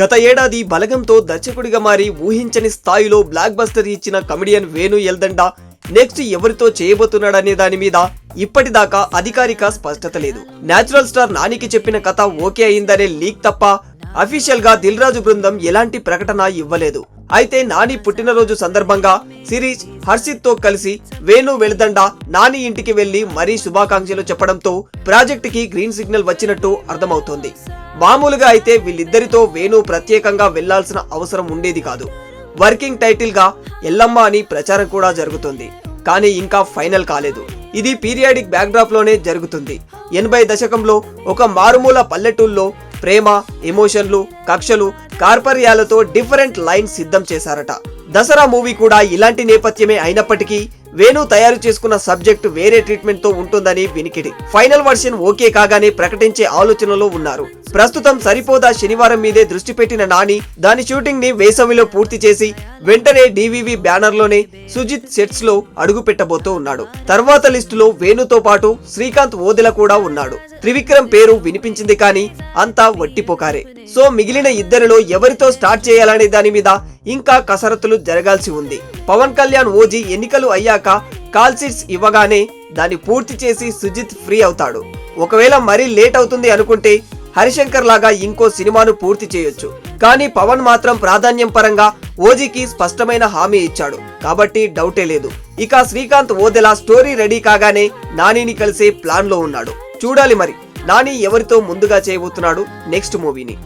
గత ఏడాది బలగంతో దర్శకుడిగా మారి ఊహించని స్థాయిలో బ్లాక్ బస్టర్ ఇచ్చిన కమెడియన్ వేణు ఎల్దండ నెక్స్ట్ ఎవరితో చేయబోతున్నాడనే దాని మీద ఇప్పటిదాకా అధికారిక స్పష్టత లేదు. నేచురల్ స్టార్ నానికి చెప్పిన కథ ఓకే అయిందనే లీక్ తప్ప అఫీషియల్గా దిల్ రాజు బృందం ఎలాంటి ప్రకటన ఇవ్వలేదు. అయితే నాని పుట్టినరోజు సందర్భంగా సిరీష్ హర్షిత్తో కలిసి వేణు వెళదండ నాని ఇంటికి వెళ్ళి మరీ శుభాకాంక్షలు చెప్పడంతో ప్రాజెక్ట్కి గ్రీన్ సిగ్నల్ వచ్చినట్టు అర్థమవుతోంది. మామూలుగా అయితే వీళ్ళిద్దరితో వేణు ప్రత్యేకంగా వెళ్ళాల్సిన అవసరం ఉండేది కాదు. వర్కింగ్ టైటిల్గా ఎల్లమ్మ అని ప్రచారం కూడా జరుగుతుంది. కానీ ఇంకా ఫైనల్ కాలేదు. ఇది పీరియాడిక్ బ్యాక్డ్రాప్లోనే జరుగుతుంది. ఎనభై దశకంలో ఒక మారుమూల పల్లెటూల్లో ప్రేమ ఎమోషన్లు కక్షలు కార్పర్యాలతో డిఫరెంట్ లైన్ సిద్ధం చేశారట. దసరా మూవీ కూడా ఇలాంటి నేపథ్యమే అయినప్పటికీ వేణు తయారు చేసుకున్న సబ్జెక్ట్ వేరే ట్రీట్మెంట్తో ఉంటుందని వినికిడి. ఫైనల్ వర్షన్ ఓకే కాగానే ప్రకటించే ఆలోచనలో ఉన్నారు. ప్రస్తుతం సరిపోదా శనివారం మీదే దృష్టి పెట్టిన నాని దాని షూటింగ్ని వేసవిలో పూర్తి చేసి వెంటనే డివివి బ్యానర్లోనే సుజిత్ సెట్స్లో అడుగు పెట్టబోతూ ఉన్నాడు. తర్వాత లిస్టులో వేణుతో పాటు శ్రీకాంత్ ఓదెల కూడా ఉన్నాడు. త్రివిక్రమ్ పేరు వినిపించింది కానీ అంతా వట్టిపోకారే. సో మిగిలిన ఇద్దరిలో ఎవరితో స్టార్ట్ చేయాలనే దాని మీద ఇంకా కసరత్తులు జరగాల్సి ఉంది. పవన్ కళ్యాణ్ ఓజీ ఎన్నికలు అయ్యాక కాల్ సీట్స్ ఇవ్వగానే దాన్ని పూర్తి చేసి సుజిత్ ఫ్రీ అవుతాడు. ఒకవేళ మరీ లేట్ అవుతుంది అనుకుంటే హరిశంకర్ లాగా ఇంకో సినిమాను పూర్తి చేయొచ్చు. కానీ పవన్ మాత్రం ప్రాధాన్యం పరంగా ఓజీకి స్పష్టమైన హామీ ఇచ్చాడు. కాబట్టి డౌటే లేదు. ఇక శ్రీకాంత్ ఓదెలా స్టోరీ రెడీ కాగానే నానిని కలిసే ప్లాన్లో ఉన్నాడు. చూడాలి మరి. నాని ఎవరితో ముందుగా చేయబోతున్నాడు? నెక్స్ట్ మూవీని.